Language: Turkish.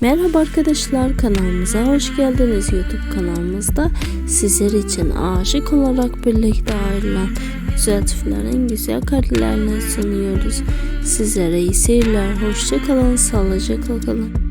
Merhaba arkadaşlar kanalımıza hoş geldiniz YouTube kanalımızda sizler için aşık olarak birlikte ayrılan güzel çiftlerin güzel karelerini sunuyoruz. Sizlere iyi seyirler, hoşça kalın, sağlıcakla kalın.